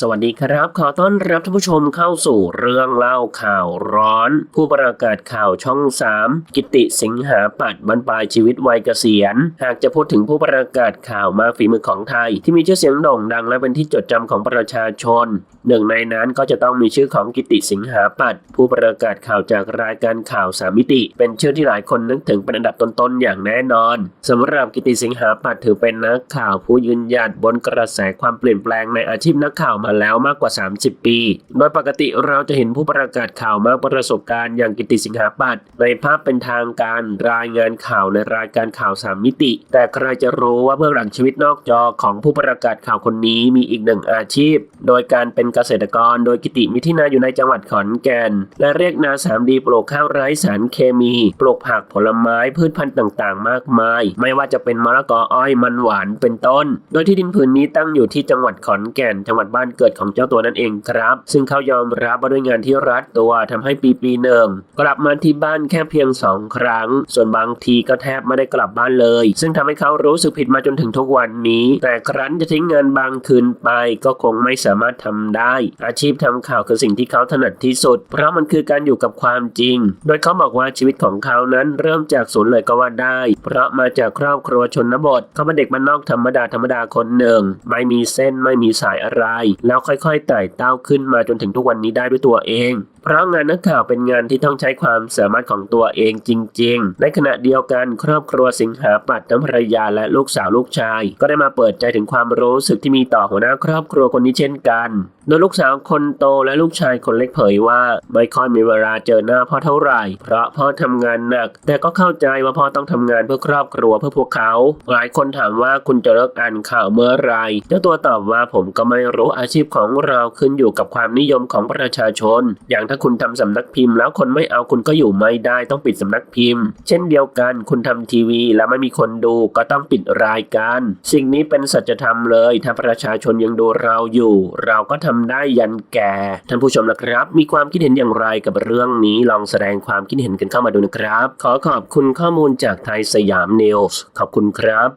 สวัสดีครับ ขอต้อนรับท่านผู้ชมเข้าสู่เรื่องเล่าข่าวร้อน ผู้ประกาศข่าวช่อง 3 กิติสิงหาปัดบรรปลายชีวิตวัยเกษียณ หากจะพูดถึงผู้ประกาศข่าวมาฝีมือของไทย ที่มีชื่อเสียงโด่งดังและเป็นที่จดจำของประชาชน หนึ่งในนั้นก็จะต้องมีชื่อของกิติสิงหาปัดผู้ประกาศข่าวจากรายการข่าวสามิติ เป็นชื่อที่หลายคนนึกถึงเป็นอันดับต้นๆอย่างแน่นอนสำหรับกิติสิงหาปัดถือเป็นนักข่าวผู้ยืนหยัดบนกระแสความเปลี่ยนแปลงในอาชีพนักข่าวมาแล้วมากกว่า 30 ปี โดยปกติเราจะเห็นผู้ประกาศข่าวมากประสบการณ์อย่างกิติสิงหาปัดในภาพเป็นทางการรายงานข่าวในรายการข่าวสามมิติ แต่ใครจะรู้ว่าเบื้องหลังชีวิตนอกจอของผู้ประกาศข่าวคนนี้มีอีกหนึ่งอาชีพ โดยการเป็นเกษตรกร โดยกิติมีที่นาอยู่ในจังหวัดขอนแก่น และเรียกนาสามดีปลูกข้าวไร้สารเคมี ปลูกผักผลไม้พืชพันธุ์ต่างๆ มากมาย ไม่ว่าจะเป็นมะละกออ้อยมันหวานเป็นต้น โดยที่ดินผืนนี้ตั้งอยู่ที่จังหวัดขอนแก่นจังหวัดบ้านเกิดของเจ้าตัวนั่นเองครับ ซึ่งเขายอมรับว่าด้วยงานที่รัดตัวทำให้ปีปีหนึ่งกลับมาที่บ้านแค่เพียงสองครั้ง ส่วนบางทีก็แทบไม่ได้กลับบ้านเลย ซึ่งทำให้เขารู้สึกผิดมาจนถึงทุกวันนี้ แต่ครั้นจะทิ้งงานบางคืนไปก็คงไม่สามารถทำได้ อาชีพทำข่าวคือสิ่งที่เขาถนัดที่สุด เพราะมันคือการอยู่กับความจริง โดยเขาบอกว่าชีวิตของเขานั้นเริ่มจากศูนย์เลยก็ว่าได้ เพราะมาจากครอบครัวชนบทเขาเป็นเด็กบ้านนอกธรรมดาธรรมดาคนหนึ่ง ไม่มีเส้นไม่มีสายอะไรแล้วค่อยๆไต่เต้าขึ้นมาจนถึงทุกวันนี้ได้ด้วยตัวเอง เพราะงานนักข่าวเป็นงานที่ต้องใช้ความสามารถของตัวเองจริง ๆ ในขณะเดียวกันครอบครัวสิงหาปัตย์ทั้งภรรยาและลูกสาวลูกชาย ก็ได้มาเปิดใจถึงความรู้สึกที่มีต่อหัวหน้าครอบครัวคนนี้เช่นกันโดยลูกสาวคนโตและลูกชายคนเล็กเผยว่า ไม่ค่อยมีเวลาเจอหน้าพ่อเท่าไหร่ เพราะพ่อทำงานหนัก แต่ก็เข้าใจว่าพ่อต้องทำงานเพื่อครอบครัวเพื่อพวกเขา หลายคนถามว่าคุณจะเลิกอ่านข่าวเมื่อไรเจ้าตัวตอบว่าผมก็ไม่รู้อาชีพของเราขึ้นอยู่กับความนิยมของประชาชน อย่างถ้าคุณทำสำนักพิมพ์ แล้วคนไม่เอาคุณก็อยู่ไม่ได้ต้องปิดสำนักพิมพ์ เช่นเดียวกันคุณทำทีวีแล้วไม่มีคนดูก็ต้องปิดรายการ สิ่งนี้เป็นสัจธรรมเลย ถ้าประชาชนยังดูเราอยู่ เราก็ทำได้ยันแก่ท่านผู้ชมนะครับ มีความคิดเห็นอย่างไรกับเรื่องนี้ลองแสดงความคิดเห็นกันเข้ามาดูนะครับ ขอขอบคุณข้อมูลจากไทยสยามนิวส์ขอบคุณครับ